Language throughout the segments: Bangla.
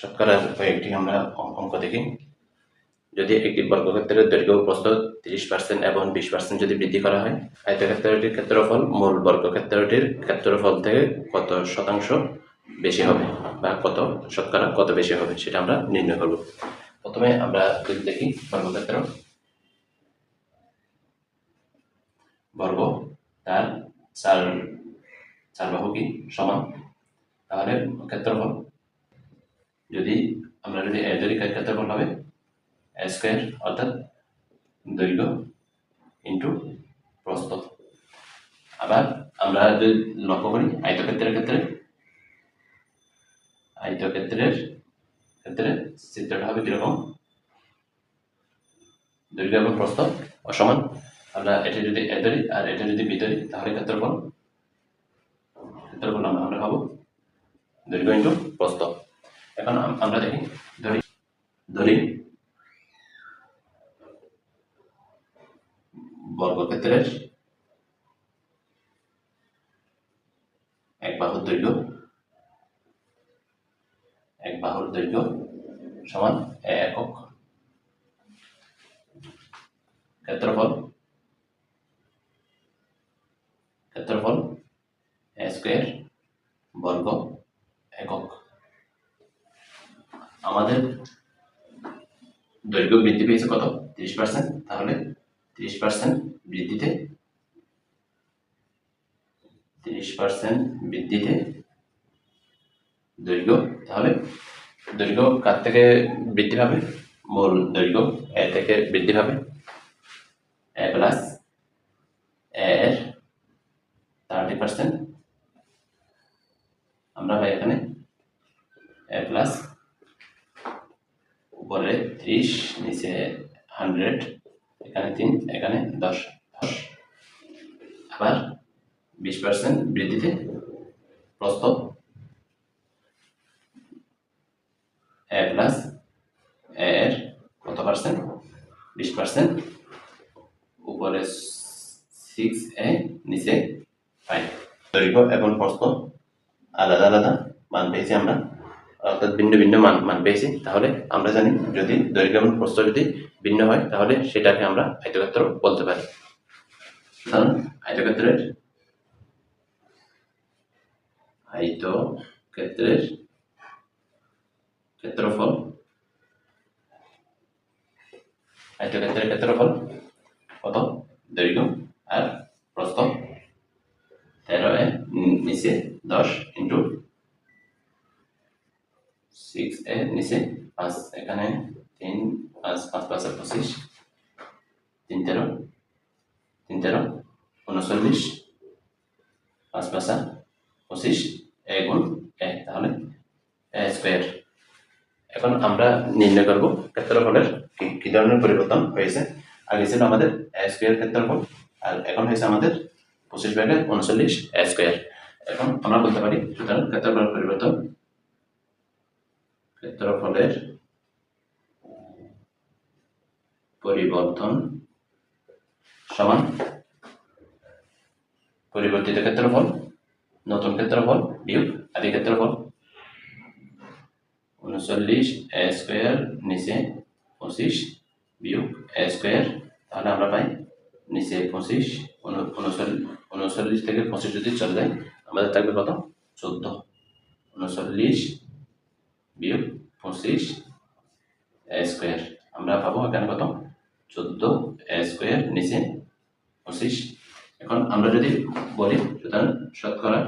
শতকরার কয়েকটি আমরা অঙ্ক দেখি। যদি একটি বর্গক্ষেত্রের দৈর্ঘ্য প্রস্থ তিরিশ পার্সেন্ট এবং বিশ পার্সেন্ট যদি বৃদ্ধি করা হয়, আয়তক্ষেত্রটির ক্ষেত্রফল মূল বর্গক্ষেত্রটির ক্ষেত্রফল থেকে কত শতাংশ বেশি হবে বা কত শতকরা কত বেশি হবে, সেটা আমরা নির্ণয় করব। প্রথমে আমরা যদি দেখি বর্গক্ষেত্র। বর্গ তার চার চার বাহু কি সমান? তাহলে ক্ষেত্রফল যদি আমরা যদি এ ধরি ক্ষেত্রফল হবে এ স্কোয়ার অর্থাৎ দৈর্ঘ্য ইন্টু প্রস্থ। আবার আমরা যদি লক্ষ্য করি, আয়তক্ষেত্রের ক্ষেত্রে আয়তক্ষেত্রের ক্ষেত্রে চিত্রটা হবে কীরকম? দৈর্ঘ্য এবং প্রস্থ অসমান। আমরা এটা যদি এ ধরি আর এটা যদি বি ধরি, তাহলে ক্ষেত্রফল ক্ষেত্রফল আমরা আমরা পাবো দৈর্ঘ্য ইন্টু প্রস্থ। এখন আমরা দেখি, ধরি ধরি। বর্গক্ষেত্রের এক বাহুর দৈর্ঘ্য, এক বাহুর দৈর্ঘ্য সমান একক ক্ষেত্রফল ক্ষেত্রফল স্কোয়ার বর্গ একক আমাদের দৈর্ঘ্য বৃদ্ধি পেয়েছে কত? তিরিশ পার্সেন্ট তাহলে তিরিশ পার্সেন্ট বৃদ্ধিতে, তিরিশ পার্সেন্ট বৃদ্ধিতে দৈর্ঘ্য, তাহলে দৈর্ঘ্য কার থেকে বৃদ্ধি পাবে? মূল দৈর্ঘ্য এ থেকে বৃদ্ধি পাবে। এ প্লাস এর থার্টি পার্সেন্ট আমরা পাই এখানে এ প্লাস উপরে ত্রিশ, নিচে হান্ড্রেড এখানে তিন, এখানে দশ দশ। আবার বিশ পার্সেন্ট বৃদ্ধিতে প্রস্থ এ প্লাস এর কত পার্সেন্ট বিশ পার্সেন্ট উপরে সিক্স এ নিচে ফাইভ দৈর্ঘ্য এবং প্রস্থ আলাদা আলাদা। মান পেয়েছি আমরা। অর্থাৎ ভিন্ন ভিন্ন মান মান পেয়েছি, তাহলে আমরা জানি যদি দৈর্ঘ্য এবং প্রস্থ যদি ভিন্ন হয়, তাহলে সেটাকে আমরা আয়তক্ষেত্র বলতে পারি। কারণ আয়তক্ষেত্রের আয়তক্ষেত্রের ক্ষেত্রফল আয়তক্ষেত্রের ক্ষেত্রফল কত? দৈর্ঘ্য আর প্রস্থ তেরো নিচে দশ ইন্টু সিক্স এ নিচে পাঁচ এখানে তিন পাঁচ পাঁচ পাঁচ পঁচিশ তিন তেরো তিন তেরো উনচল্লিশ পাঁচ পাঁচা পঁচিশ এ গুণ এ তাহলে এ স্কোয়ার এখন আমরা নির্ণয় করব ক্ষেত্রফলের কি ধরনের পরিবর্তন হয়েছে আগে ছিল আমাদের এ স্কোয়ার ক্ষেত্রফল আর এখন হয়েছে আমাদের পঁচিশ ভাগে উনচল্লিশ এ স্কোয়ার এখন আমরা বলতে পারি সুতরাং ক্ষেত্রফলের পরিবর্তন ক্ষেত্রফলের পরিবর্তন সমান পরিবর্তিত ক্ষেত্রফল, নতুন ক্ষেত্রফল বিয়োগ আদি ক্ষেত্রফল। উনচল্লিশ এ স্কোয়ার নিচে পঁচিশ বিয়োগ এ স্কোয়ার তাহলে আমরা পাই নিচে পঁচিশ, উন- উনচল্লিশ উনচল্লিশ থেকে পঁচিশ যদি চলে যায়, আমাদের থাকবে কত? চোদ্দ। উনচল্লিশ বিয়োগ পঁচিশ স্কোয়ার আমরা পাবো এখানে কত? চোদ্দ স্কোয়ার নিচে পঁচিশ। এখন আমরা যদি বলি, সুতরাং শতকরা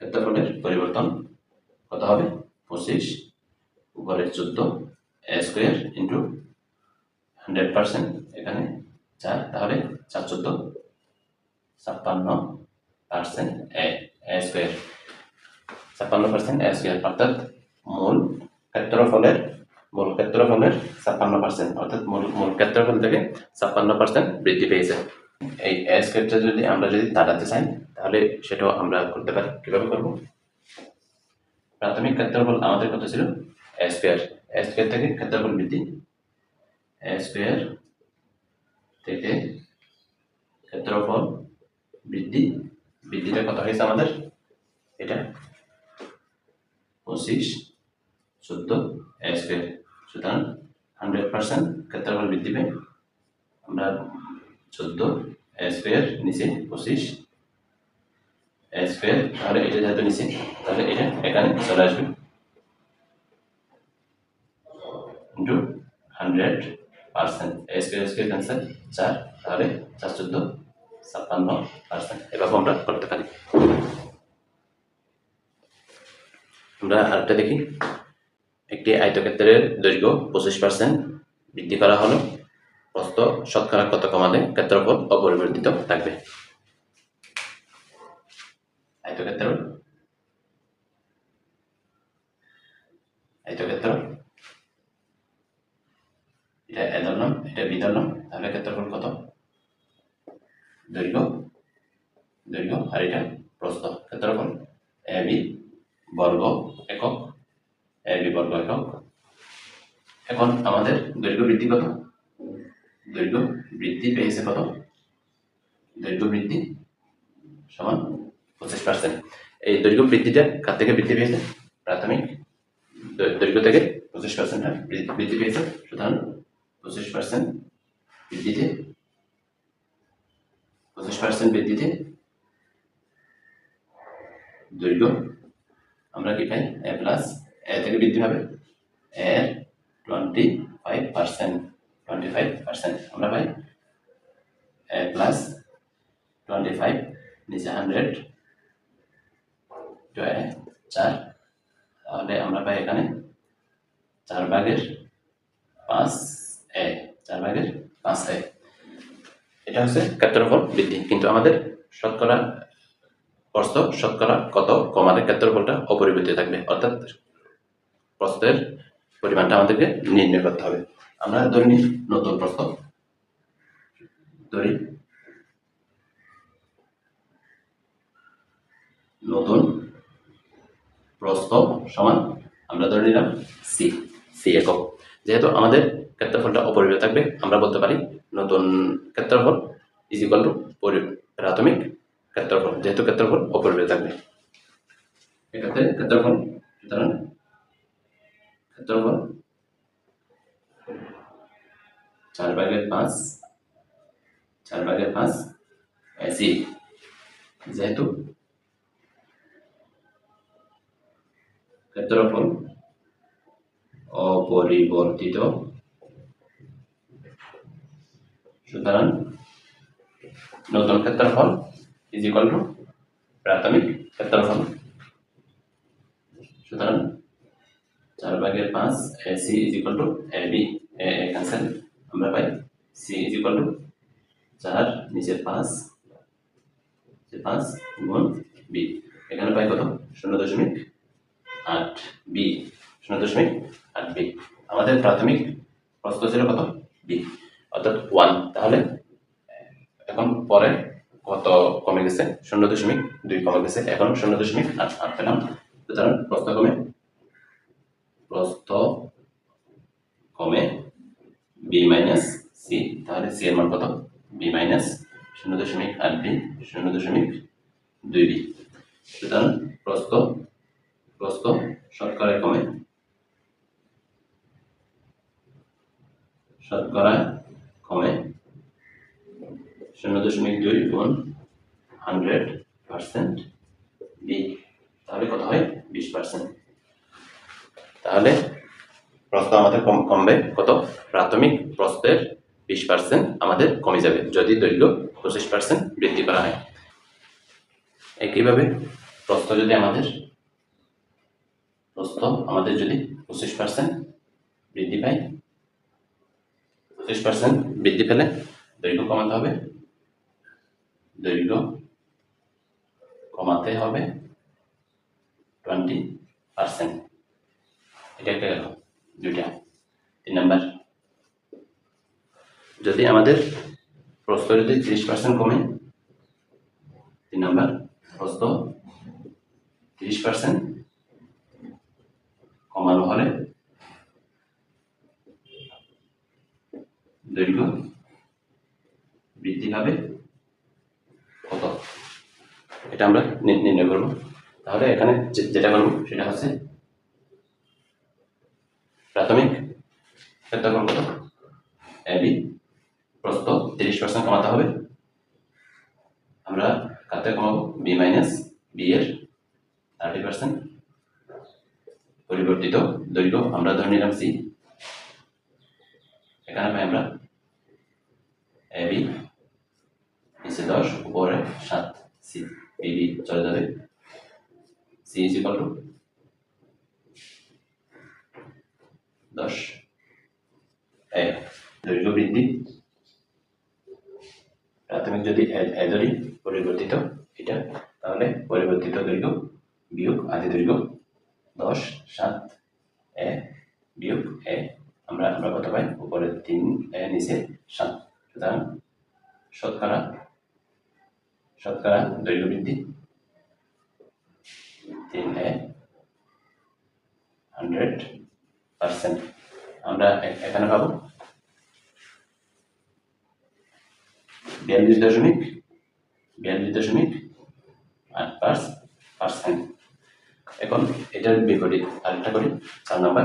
ক্ষেত্রফলের পরিবর্তন কত হবে? পঁচিশ। উপরে চোদ্দ স্কোয়ার ইন্টু হান্ড্রেড পার্সেন্ট এখানে চার, তাহলে চার চোদ্দ, ছাপ্পান্ন পার্সেন্ট এ স্কোয়ার ছাপ্পান্ন পার্সেন্ট এ স্কোয়ার অর্থাৎ মূল ক্ষেত্রফলের মূল ক্ষেত্রফলের ছাপ্পান্ন পার্সেন্ট অর্থাৎ মূল মূল ক্ষেত্রফল থেকে ছাপ্পান্ন পার্সেন্ট বৃদ্ধি পেয়েছে। এই এ স্কোয়ারটা যদি আমরা যদি দাঁড়াতে চাই, তাহলে সেটাও আমরা করতে পারি। কীভাবে করব? প্রাথমিক ক্ষেত্রফল আমাদের কত ছিল? এ স্কোয়ার এ স্কোয়ার থেকে ক্ষেত্রফল বৃদ্ধি। এ স্কোয়ার থেকে ক্ষেত্রফল বৃদ্ধি। বৃদ্ধিটা কত হয়েছে আমাদের? এটা পঁচিশ চোদ্দ এ স্কোয়ার সুতরাং হান্ড্রেড পার্সেন্ট ক্ষেত্রফল বৃদ্ধি পায় আমরা চোদ্দ এ স্কোয়ার নিচে পঁচিশ এ স্কোয়ার তাহলে এটা যেহেতু নিচে, তাহলে এটা এখানে চলে আসবে। Into hundred percent A square square cancel চার, তাহলে চার চোদ্দ, ছাপ্পান্ন পার্সেন্ট এভাবে আমরা করতে পারি। আমরা আরেকটা দেখি। একটি আয়তক্ষেত্রের দৈর্ঘ্য পঁচিশ পার্সেন্ট বৃদ্ধি করা হলো। প্রস্থ শতকরা কত কমালে ক্ষেত্রফল অপরিবর্তিত থাকবে? আয়তক্ষেত্র। আয়তক্ষেত্র। এটা এ ধরলাম, এটা বি ধরলাম, তাহলে ক্ষেত্রফল কত? দৈর্ঘ্য। দৈর্ঘ্য, আর এটা প্রস্থ। ক্ষেত্রফল এ বি বর্গ একক। এ বি একক এখন আমাদের দৈর্ঘ্য বৃদ্ধি কত? দৈর্ঘ্য বৃদ্ধি পেয়েছে কত? দৈর্ঘ্য বৃদ্ধি সমান পঁচিশ পার্সেন্ট এই দৈর্ঘ্য বৃদ্ধিটা কার থেকে বৃদ্ধি পেয়েছে? প্রাথমিক দৈর্ঘ্য থেকে পঁচিশ পার্সেন্ট বৃদ্ধি পেয়েছে। সুতরাং পঁচিশ পার্সেন্ট বৃদ্ধিতে, পঁচিশ পার্সেন্ট বৃদ্ধিতে দৈর্ঘ্য আমরা কি পাই? এ প্লাস এ থেকে বৃদ্ধি হবে এর twenty five percent twenty five percent আমরা পাই এ প্লাস টোয়েন্টি ফাইভ নিচে হান্ড্রেড চার। তাহলে আমরা পাই এখানে চার ভাগের পাঁচ এ, চার ভাগের পাঁচ এ। এটা হচ্ছে ক্ষেত্রফল বৃদ্ধি। কিন্তু আমাদের শতকরা প্রস্থ শতকরা কত? কমালে ক্ষেত্রফলটা অপরিবর্তিত থাকবে। অর্থাৎ প্রস্থের পরিমাণটা আমাদেরকে নির্ণয় করতে হবে। আমরা ধরে নতুন প্রস্থ ধরি। নতুন প্রস্থ সমান আমরা ধরে নিলাম সি সি একক। যেহেতু আমাদের ক্ষেত্রফলটা অপরিবর্তিত থাকবে, আমরা বলতে পারি নতুন ক্ষেত্রফল ইজ ইকুয়াল টু প্রাথমিক ক্ষেত্রফল। যেহেতু ক্ষেত্রফল অপরিবর্তিত থাকবে। এক্ষেত্রে ক্ষেত্রফল সুতরাং ক্ষেত্রফল চার ভাগের পাঁচ, চার ভাগের পাঁচ সি যেহেতু ক্ষেত্রফল অপরিবর্তিত। সুতরাং নতুন ক্ষেত্রফল ইজ টু প্রাথমিক ক্ষেত্রফল। সুতরাং চার ভাগের পাঁচ C is equal to A B A cancel আমরা পাই। সি ইজ ইকুয়াল টু চার নিচের পাঁচ পাঁচ, গুণ বি এখানে পাই কত? শূন্য দশমিক আট বি শূন্য দশমিক আট বি আমাদের প্রাথমিক প্রশ্ন ছিল কত? বি অর্থাৎ ওয়ান তাহলে, এখন পরে কত কমে গেছে? শূন্য দশমিক দুই কমে গেছে। এখন শূন্য দশমিক আট পেলাম। সুতরাং প্রস্থ কমে প্রস্থ কমে বি মাইনাস সি তাহলে সি এর মান কত? বি মাইনাস শূন্য দশমিক আট বি শূন্য দশমিক দুই বি সুতরাং প্রস্থ প্রস্থ শতকরা কমে শতকরা কমে শূন্য দশমিক দুই গুণ হান্ড্রেড পার্সেন্ট বি তাহলে কত হয়? বিশ পার্সেন্ট তাহলে প্রস্থ আমাদের কম কমবে। কত? প্রাথমিক প্রস্থের বিশ পার্সেন্ট আমাদের কমে যাবে, যদি দৈর্ঘ্য পঁচিশ পার্সেন্ট বৃদ্ধি করা হয়। একইভাবে প্রস্থ যদি আমাদের প্রস্থ আমাদের যদি পঁচিশ পার্সেন্ট বৃদ্ধি পায়, পঁচিশ পার্সেন্ট বৃদ্ধি পেলে দৈর্ঘ্য কমাতে হবে। দৈর্ঘ্য কমাতে হবে টোয়েন্টি পার্সেন্ট এটা একটা গেল, দুইটা, তিন নাম্বার। যদি আমাদের প্রস্থ যদি তিরিশ পার্সেন্ট কমে, তিন নাম্বার প্রস্থ তিরিশ পার্সেন্ট কমানো হলে দৈর্ঘ্য বৃদ্ধি পাবে কত? এটা আমরা নির্ণয় করব। তাহলে এখানে যেটা করব সেটা হচ্ছে প্রাথমিক ক্ষেত্রফল কত? এবি প্রস্থ তিরিশ পার্সেন্ট কমাতে হবে। আমরা কাতে কমাবো? বি মাইনাস বি এর থার্টি পার্সেন্ট পরিবর্তিত দৈর্ঘ্য আমরা ধরে নিলাম সি এখানে পাই আমরা এবি নিচে দশ, উপরে সাত সি বিবি চলে যাবে। সি ইজ ইকাল টু দশ এ দৈর্ঘ্য বৃদ্ধি প্রাথমিক যদি এ- এ ধরি পরিবর্তিত এটা, তাহলে পরিবর্তিত দৈর্ঘ্য বিয়োগ আদি দৈর্ঘ্য দশ, সাত, এ বিয়োগ এ। আমরা আমরা কত পাই? উপরে তিন, এ নিচে সাত। সুতরাং শতকরা শতকরা দৈর্ঘ্য বৃদ্ধি। তিন, এ হান্ড্রেড পার্সেন্ট। আমরা এখানে পাবো বিয়াল্লিশ দশমিক বিয়াল্লিশ দশমিক আট পার্স পার্সেন্ট। এখন এটার বিপরীত আরেকটা করি, চার নাম্বার।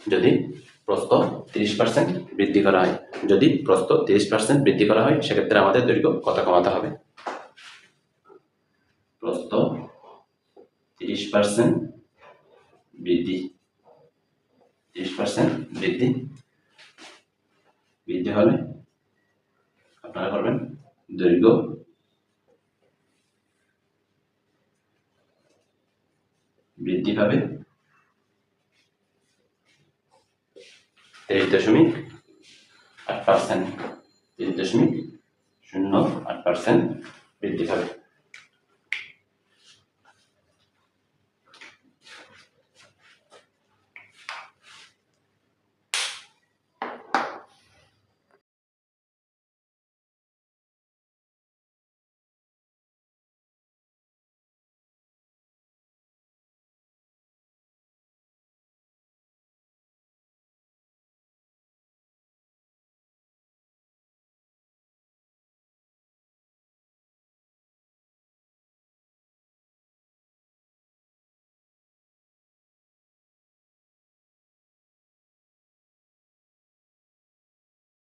যদি প্রস্থ তিরিশ পার্সেন্ট বৃদ্ধি করা হয়, যদি প্রস্থ তিরিশ পার্সেন্ট বৃদ্ধি করা হয়, সেক্ষেত্রে আমাদের দৈর্ঘ্য কত কমাতে হবে? প্রস্থ তিরিশ পার্সেন্ট বৃদ্ধি, তিরিশ পার্সেন্ট বৃদ্ধি। বৃদ্ধি হলে আপনারা করবেন দৈর্ঘ্য। বৃদ্ধি পাবে তেইশ দশমিক আট পার্সেন্ট তেইশ দশমিক শূন্য আট পার্সেন্ট বৃদ্ধি পাবে।